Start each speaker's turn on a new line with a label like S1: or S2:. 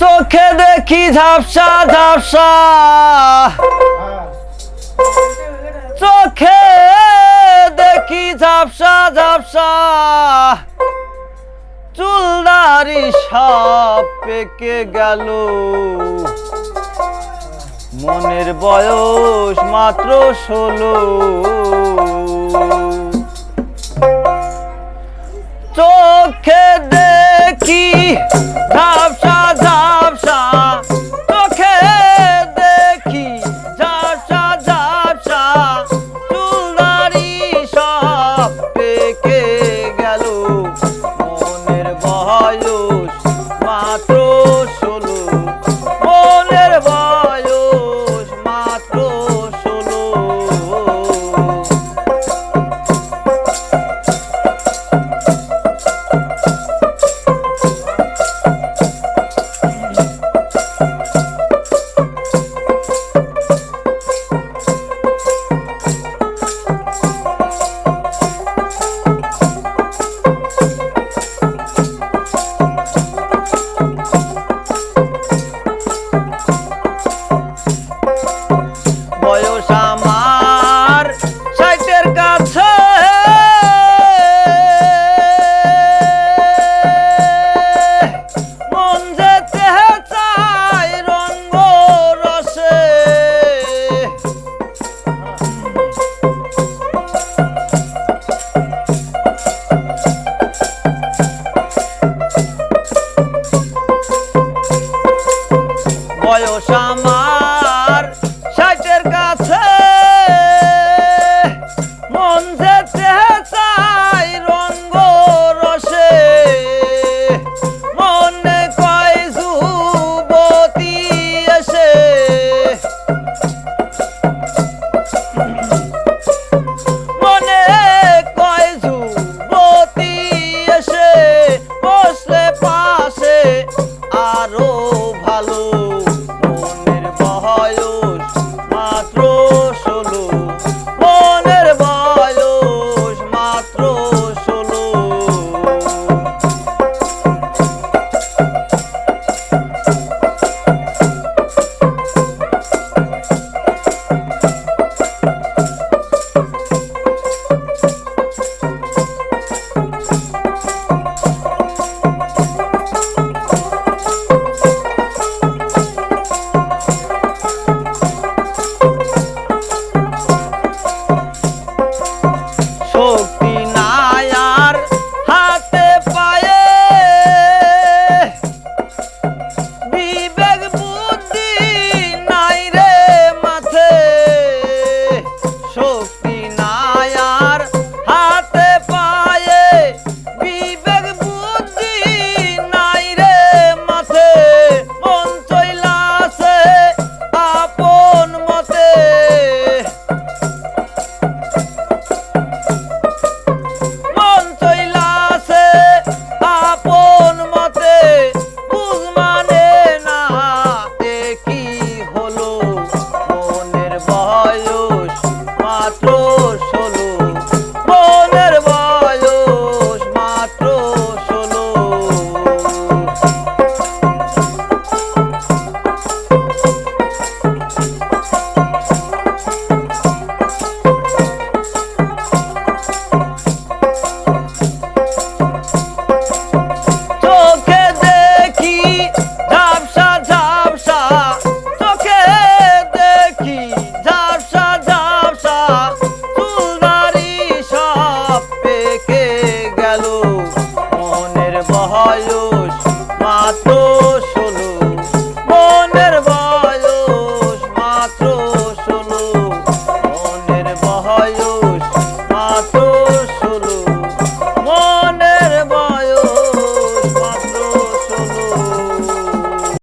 S1: চোখে দেখি ঝাপসা ঝাপসা। চোখে দেখি ঝাপসা ঝাপসা। চুলদারি সব পেকে গেল। মনের বয়স মাত্র ষোলো। চোখে দেখি বয়স কাছে। মন যেতে মনে কয় যুবতী মনে কয় যুবতী এসে পাশে